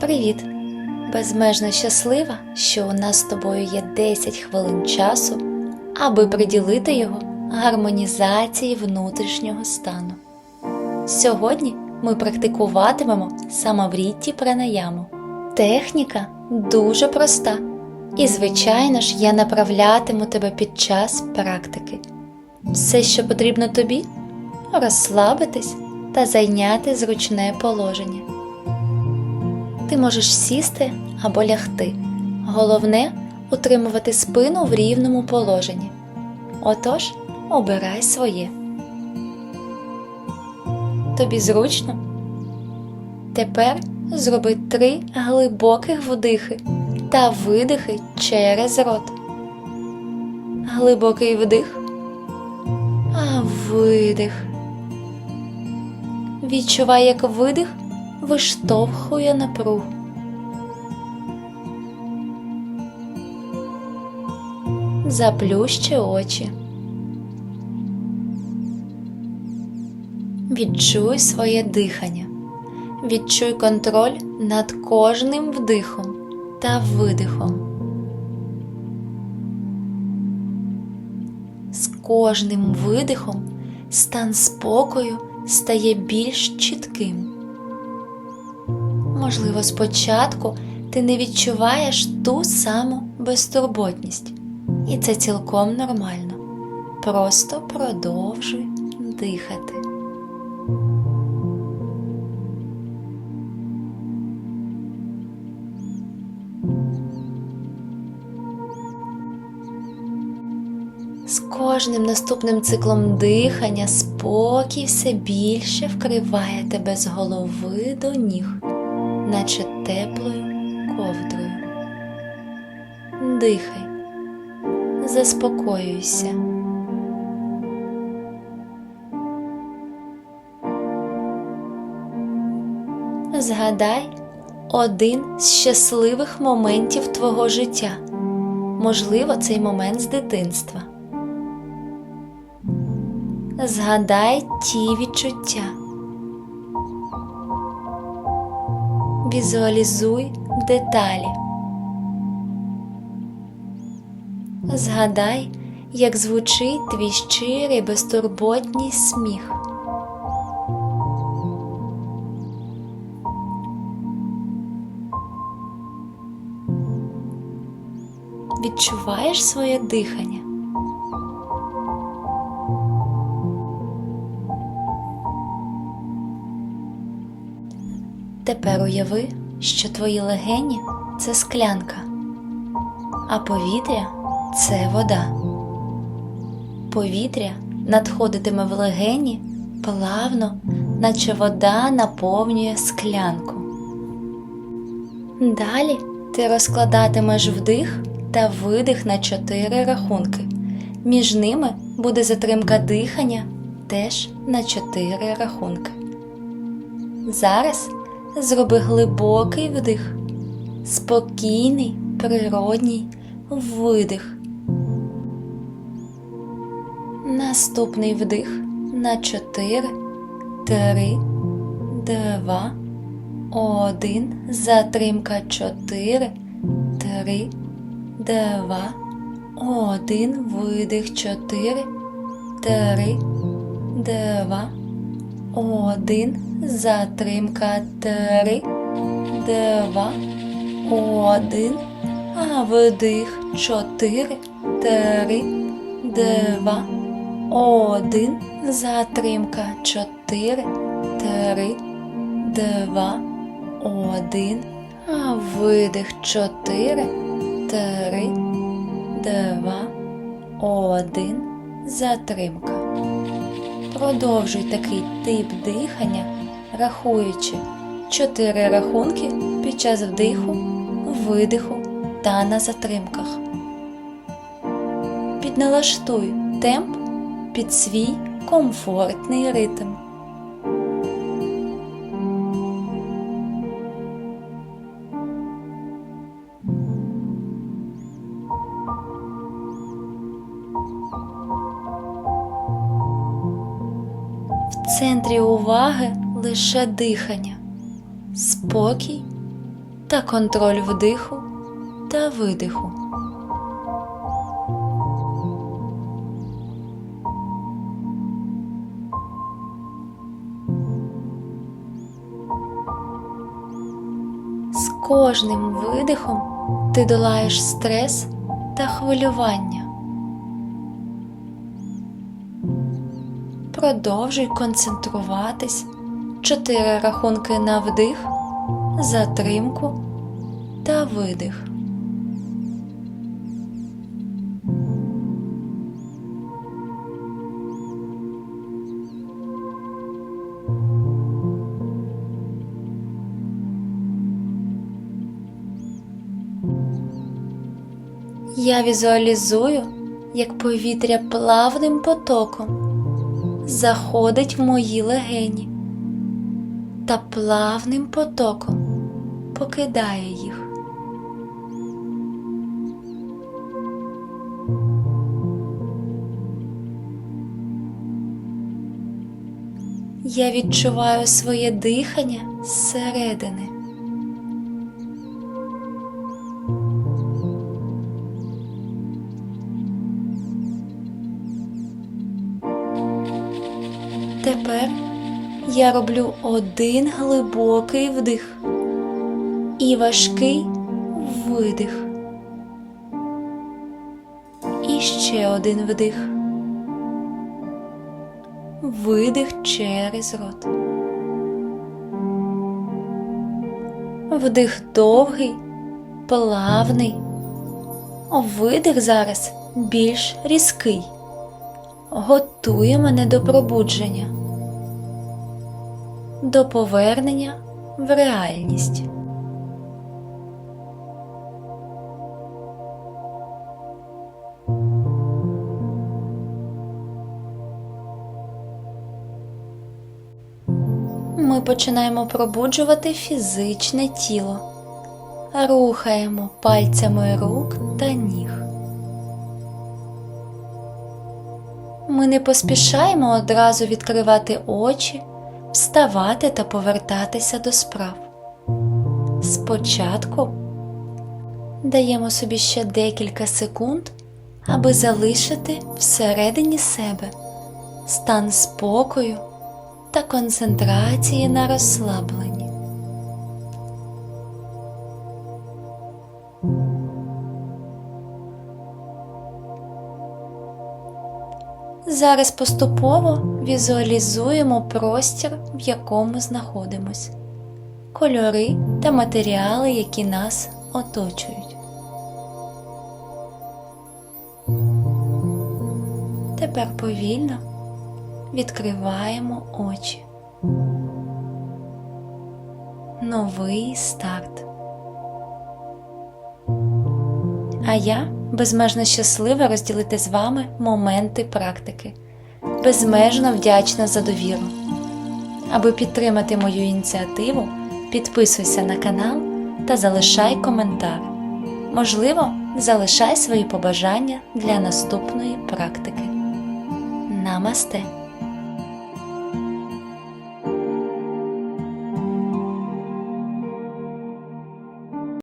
Привіт! Безмежно щаслива, що у нас з тобою є 10 хвилин часу, аби приділити його гармонізації внутрішнього стану. Сьогодні ми практикуватимемо самаврітті пранаяму. Техніка дуже проста, і, звичайно ж, я направлятиму тебе під час практики. Все, що потрібно тобі розслабитись та зайняти зручне положення. Ти можеш сісти або лягти. Головне утримувати спину в рівному положенні. Отож, обирай своє. Тобі зручно? Тепер зроби три глибоких вдихи та видихи через рот. Глибокий вдих, а видих. Відчувай, як видих виштовхує напругу. Заплющи очі. Відчуй своє дихання. Відчуй контроль над кожним вдихом та видихом. З кожним видихом стан спокою стає більш чітким. Можливо, спочатку ти не відчуваєш ту саму безтурботність, і це цілком нормально. Просто продовжуй дихати. З кожним наступним циклом дихання спокій все більше вкриває тебе з голови до ніг, наче теплою ковдрою. Дихай, заспокоюйся. Згадай один з щасливих моментів твого життя. Можливо, цей момент з дитинства. Згадай ті відчуття. Візуалізуй деталі. Згадай, як звучить твій щирий безтурботній сміх. Відчуваєш своє дихання? Тепер уяви, що твої легені це склянка, а повітря це вода. Повітря надходитиме в легені плавно, наче вода наповнює склянку. Далі ти розкладатимеш вдих та видих на чотири рахунки. Між ними буде затримка дихання теж на чотири рахунки. Зараз зроби глибокий вдих, спокійний, природній видих. Наступний вдих на 4, 3, 2, 1. Затримка 4, 3, 2, 1. Видих 4, 3, 2, 1. Затримка 3, 2, 1. А вдих 4, 3, 2, 1. Затримка 4, 3, 2, 1. А видих 4, 3, 2, 1. Затримка. Продовжуй такий тип дихання, рахуючи 4 рахунки під час вдиху, видиху та на затримках. Підналаштуй темп під свій комфортний ритм. Центрі уваги лише дихання, спокій та контроль вдиху та видиху. З кожним видихом ти долаєш стрес та хвилювання. Продовжуй концентруватись. Чотири рахунки на вдих, затримку та видих. Я візуалізую, як повітря плавним потоком заходить в мої легені та плавним потоком покидає їх. Я відчуваю своє дихання зсередини. Я роблю один глибокий вдих і важкий видих. І ще один вдих. Видих через рот. Вдих довгий, плавний. Видих зараз більш різкий. Готує мене до пробудження, до повернення в реальність. Ми починаємо пробуджувати фізичне тіло, рухаємо пальцями рук та ніг. Ми не поспішаємо одразу відкривати очі, вставати та повертатися до справ. Спочатку даємо собі ще декілька секунд, аби залишити всередині себе стан спокою та концентрації на розслабленні. Зараз поступово візуалізуємо простір, в якому знаходимось, кольори та матеріали, які нас оточують. Тепер повільно відкриваємо очі. Новий старт. А я безмежно щаслива розділити з вами моменти практики, безмежно вдячна за довіру. Аби підтримати мою ініціативу, підписуйся на канал та залишай коментар. Можливо, залишай свої побажання для наступної практики. Намасте!